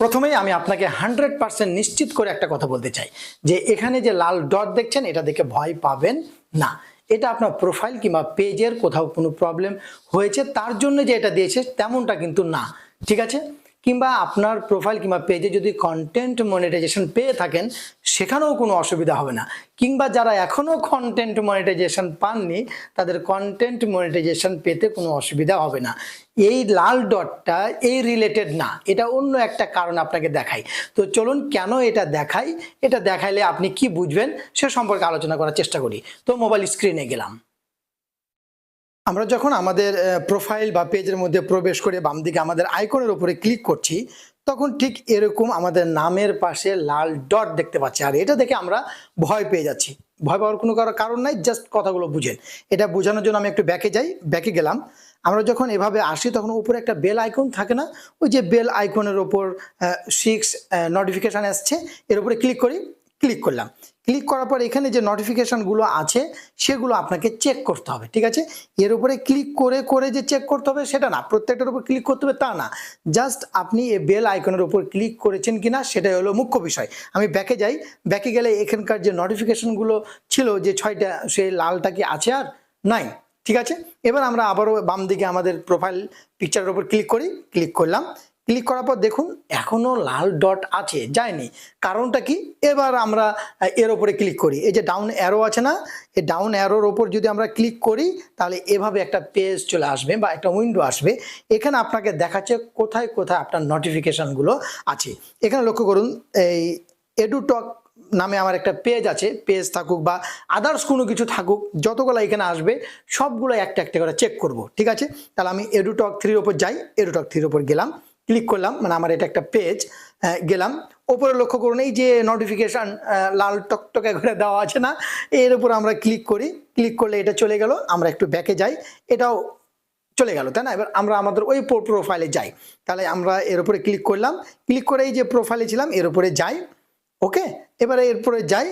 প্রথমেই আমি আপনাকে হান্ড্রেড পার্সেন্ট নিশ্চিত করে একটা কথা বলতে চাই, যে এখানে যে লাল ডট দেখছেন, এটা দেখে ভয় পাবেন না। এটা আপনার প্রোফাইল কিংবা পেজের কোথাও কোনো প্রবলেম হয়েছে, তার জন্য যে এটা দিয়েছে, তেমনটা কিন্তু না। ঠিক আছে? কিংবা আপনার প্রোফাইল কিংবা পেজে যদি কন্টেন্ট মনিটাইজেশন পেয়ে থাকেন, সেখানেও কোনো অসুবিধা হবে না। কিংবা যারা এখনও কন্টেন্ট মনিটাইজেশন পাননি, তাদের কন্টেন্ট মনিটাইজেশন পেতে কোনো অসুবিধা হবে না। এই লাল ডটটা এই রিলেটেড না। এটা অন্য একটা কারণ আপনাকে দেখাই তো চলুন কেন এটা দেখাই? এটা দেখাইলে আপনি কি বুঝবেন? সে সম্পর্কে আলোচনা করার চেষ্টা করি। তো মোবাইল স্ক্রিনে গেলাম। আমরা যখন আমাদের প্রোফাইল বা পেজের মধ্যে প্রবেশ করে বাম দিকে আমাদের আইকনের উপরে ক্লিক করছি, তখন ঠিক এরকম আমাদের নামের পাশে লাল ডট দেখতে পাচ্ছি। আর এটা দেখে আমরা ভয় পেয়ে যাচ্ছি। ভয় পাওয়ার কোনো কারও কারণ নাই জাস্ট কথাগুলো বুঝেন। এটা বোঝানোর জন্য আমি একটু ব্যাকে যাই ব্যাকে গেলাম। আমরা যখন এভাবে আসি, তখন উপরে একটা বেল আইকন থাকে না? ওই যে বেল আইকনের ওপর সিক্স নোটিফিকেশান আসছে, এর উপরে ক্লিক করি। ক্লিক করলাম। ক্লিক করার পর এখানে যে নোটিফিকেশানগুলো আছে, সেগুলো আপনাকে চেক করতে হবে, ঠিক আছে? এর উপরে ক্লিক করে করে যে চেক করতে হবে, সেটা না। প্রত্যেকটার উপর ক্লিক করতে হবে তা না। জাস্ট আপনি এই বেল আইকনের উপর ক্লিক করেছেন কিনা, সেটাই হলো মুখ্য বিষয়। আমি ব্যাকে যাই। ব্যাকে গেলে এখানকার যে নোটিফিকেশনগুলো ছিল, যে ছয়টা সেই লালটা কি আছে আর? নাই, ঠিক আছে? এবার আমরা আবারও বাম দিকে আমাদের প্রোফাইল পিকচারের উপর ক্লিক করি। ক্লিক করলাম। ক্লিক করার পর দেখুন এখনও লাল ডট আছে, যায়নি। কারণটা কি? এবার আমরা এর ওপরে ক্লিক করি। এই যে ডাউন অ্যারো আছে না, এই ডাউন অ্যারোর ওপর যদি আমরা ক্লিক করি, তাহলে এভাবে একটা পেজ চলে আসবে বা একটা উইন্ডো আসবে। এখানে আপনাকে দেখাচ্ছে কোথায় কোথায় আপনার নোটিফিকেশানগুলো আছে। এখানে লক্ষ্য করুন, এই এডুটক নামে আমার একটা পেজ আছে, পেজ থাকুক বা আদার্স কোনো কিছু থাকুক, যতগুলো এখানে আসবে, সবগুলো একটা একটা করে চেক করব, ঠিক আছে? তাহলে আমি এডুটক থ্রির ওপর যাই, এডুটক থ্রির ওপর গেলাম। ক্লিক করলাম মানে আমার এটা একটা পেজ গেলাম। ওপরে লক্ষ্য করুন, এই যে নোটিফিকেশান লাল টকটকে করে দেওয়া আছে না, এর উপর আমরা ক্লিক করি। ক্লিক করলে এটা চলে গেল, আমরা একটু ব্যাকে যাই। এটাও চলে গেল, তাই না? এবার আমরা আমাদের ওই প্রোফাইলে যাই। তাহলে আমরা এর উপরে ক্লিক করলাম। ক্লিক করে এই যে প্রোফাইলে ছিলাম, এর উপরে যাই। ওকে? এবারে এরপরে যাই,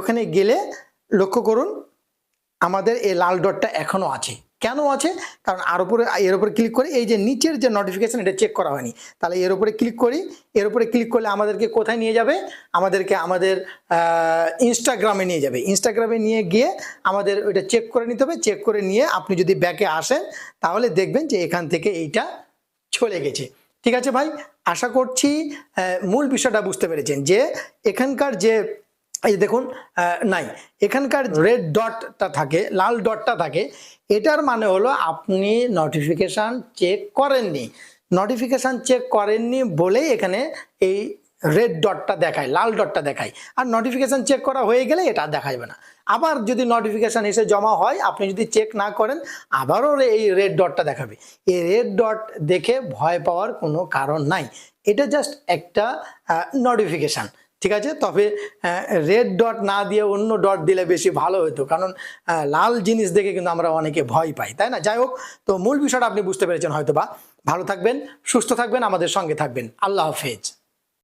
ওখানে গেলে লক্ষ্য করুন, আমাদের এই লাল ডটটা এখনও আছে। কেন আছে? কারণ আর উপরে, এর উপরে ক্লিক করি, এই যে নিচের যে নোটিফিকেশান এটা চেক করা হয়নি। তাহলে এর উপরে ক্লিক করি, এর উপরে ক্লিক করলে আমাদেরকে কোথায় নিয়ে যাবে? আমাদেরকে আমাদের ইনস্টাগ্রামে নিয়ে যাবে। ইনস্টাগ্রামে নিয়ে গিয়ে আমাদের ওইটা চেক করে নিতে হবে। চেক করে নিয়ে আপনি যদি ব্যাকে আসেন, তাহলে দেখবেন যে এখান থেকে এইটা চলে গেছে। ঠিক আছে ভাই? আশা করছি মূল বিষয়টা বুঝতে পেরেছেন যে এখানকার যে এই দেখুন নাই। এখানকার রেড ডটটা থাকে, লাল ডটটা থাকে, এটার মানে হলো আপনি নোটিফিকেশান চেক করেননি। নোটিফিকেশান চেক করেননি বলেই এখানে এই রেড ডটটা দেখায়, লাল ডটটা দেখায়। আর নোটিফিকেশান চেক করা হয়ে গেলে এটা দেখা যাবে না। আবার যদি নোটিফিকেশান এসে জমা হয়, আপনি যদি চেক না করেন, আবারও এই রেড ডটটা দেখাবে। এই রেড ডট দেখে ভয় পাওয়ার কোনো কারণ নাই। এটা জাস্ট একটা নোটিফিকেশান ঠিক আছে? তবে রেড ডট না দিয়ে অন্য ডট দিলে বেশি ভালো হতো। কারণ লাল জিনিস দেখে কিন্তু আমরা অনেকে ভয় পাই, তাই না? যাই হোক, তো মূল বিষয়টা আপনি বুঝতে পেরেছেন হয়তো বা ভালো থাকবেন, সুস্থ থাকবেন, আমাদের সঙ্গে থাকবেন। আল্লাহ হাফেজ।